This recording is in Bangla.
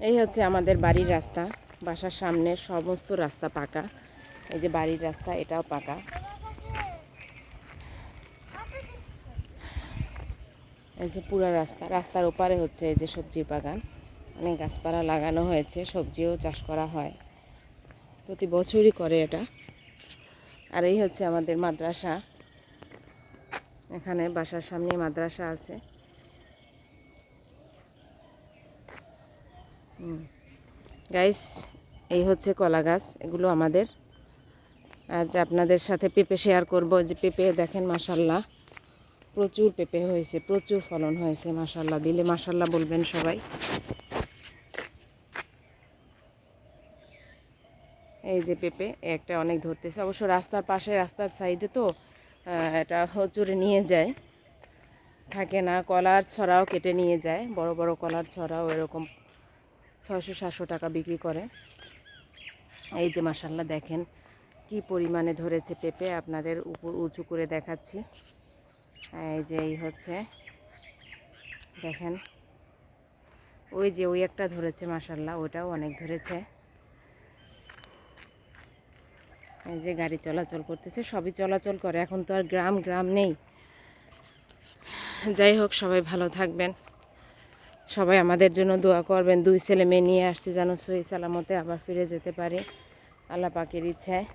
এই হচ্ছে আমাদের বাড়ির রাস্তা। বাসার সামনে সমস্ত রাস্তা পাকা। এই যে বাড়ির রাস্তা, এটাও পাকা। এই যে পুরো রাস্তা, রাস্তার ওপারে হচ্ছে এই যে সবজির বাগান। অনেক গাছপালা লাগানো হয়েছে, সবজিও চাষ করা হয়। প্রতি বছরই করে এটা। আর এই হচ্ছে আমাদের মাদ্রাসা। এখানে বাসার সামনে মাদ্রাসা আছে। গাইস এই হচ্ছে কলা গাছ, এগুলো আমাদের। আজ আপনাদের সাথে পেঁপে শেয়ার করব। যে পেঁপে, দেখেন মাসাল্লাহ প্রচুর পেঁপে হয়েছে, প্রচুর ফলন হয়েছে মাসাল্লাহ দিলে মাসাল্লাহ বলবেন সবাই। এই যে পেঁপে একটা অনেক ধরতেছে। অবশ্য রাস্তার পাশে, রাস্তার সাইডে তো এটা হচুরে নিয়ে যায়। থাকে না, কলার ছড়াও কেটে নিয়ে যায়, বড় বড় কলার ছড়াও এরকম। ছয়শো সাতশো টাকা বিক্রি করে। এই যে মাসাল্লাহ দেখেন কি পরিমাণে ধরেছে পেঁপে, আপনাদের উপর উঁচু করে দেখাচ্ছি। এই যে এই হচ্ছে, দেখেন, ওই যে ওই একটা ধরেছে মাসাল্লাহ ওটাও অনেক ধরেছে। এই যে গাড়ি চলাচল করতেছে, সবই চলাচল করে, এখন তো আর গ্রাম গ্রাম নেই। যাই হোক, সবাই ভালো থাকবেন। সবাই আমাদের জন্য দোয়া করবেন। দুই ছেলে মেয়ে নিয়ে আসছি যেন সহি সালামতে আবার ফিরে যেতে পারি। আল্লাহ পাকের ইচ্ছায়।